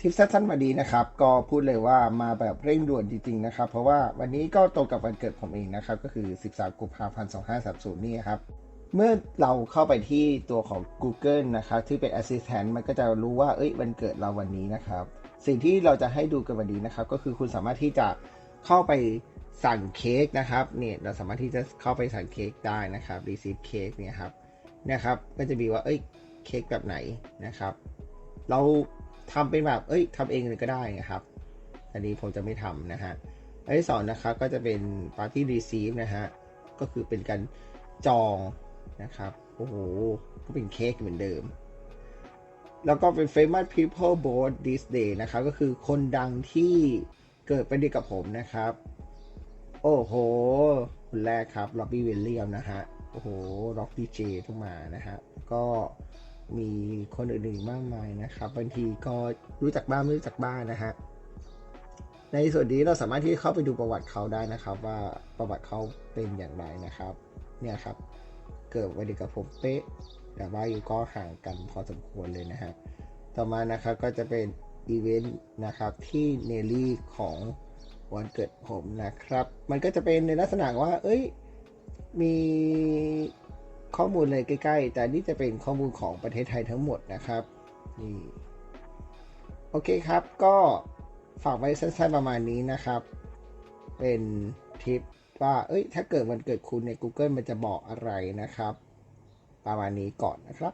ทิปสั้นๆมาดีนะครับ ก็พูดเลยว่ามาแบบเร่งด่วนจริงๆนะครับ เพราะว่าวันนี้ก็ตรงกับวันเกิดผมเองนะครับ ก็คือ 13 กุมภาพันธ์ 2530 นี่ครับ เมื่อเราเข้าไปที่ตัวของ Google นะครับ ที่เป็น Assistant มันก็จะรู้ว่า เอ้ย วันเกิดเราวันนี้นะครับ สิ่งที่เราจะให้ดูกันวันนี้นะครับ ก็คือคุณสามารถที่จะเข้าไปสั่งเค้กนะครับ เนี่ยเราสามารถที่จะเข้าไปสั่งเค้กได้นะครับ receive เค้กเนี่ยครับ นะครับ ก็จะมีว่า เอ้ย เค้กแบบไหนนะครับ เรา ทำเป็นแบบเอ้ยทำเองเลยก็ได้นะครับ อันนี้ผมจะไม่ทำนะฮะอันที่สองนะครับก็จะเป็น Party Receive นะฮะก็คือเป็นการจองนะครับโอ้โหก็เป็นเค้กเหมือนเดิม แล้วก็เป็น Famous People Born This Day นะครับ ก็คือคนดังที่เกิดเป็นดียกับผมนะครับ โอ้โห คนแรกครับล็อบบี้วิลเลียมนะฮะ โอ้โหร็อกดีเจทุกมานะฮะ ก็ มีคนอื่นๆมากมายนะครับบางทีก็รู้จักบ้างไม่รู้จักบ้างนะฮะในส่วนนี้เราสามารถที่เข้าไปดูประวัติเขาได้นะครับ ว่าประวัติเขาเป็นอย่างไรนะครับ เนี่ยครับ เกิดวันเดียวกับผมเป๊ะแต่ว่าอยู่ก็ห่างกันพอสมควรเลยนะฮะต่อมานะครับก็จะเป็นอีเวนต์นะครับที่เนลลี่ของวันเกิดผมนะครับ มันก็จะเป็นในลักษณะว่า เอ้ย มี ข้อมูลเลยใกล้ ๆ แต่นี่จะเป็นข้อมูลของประเทศไทยทั้งหมดนะครับนี่โอเคครับ ก็ฝากไว้สั้นๆประมาณนี้นะครับ เป็นทิปว่า เอ้ย ถ้าเกิดมันเกิดคุณใน Google มันจะบอกอะไรนะครับ ประมาณนี้ก่อนนะครับ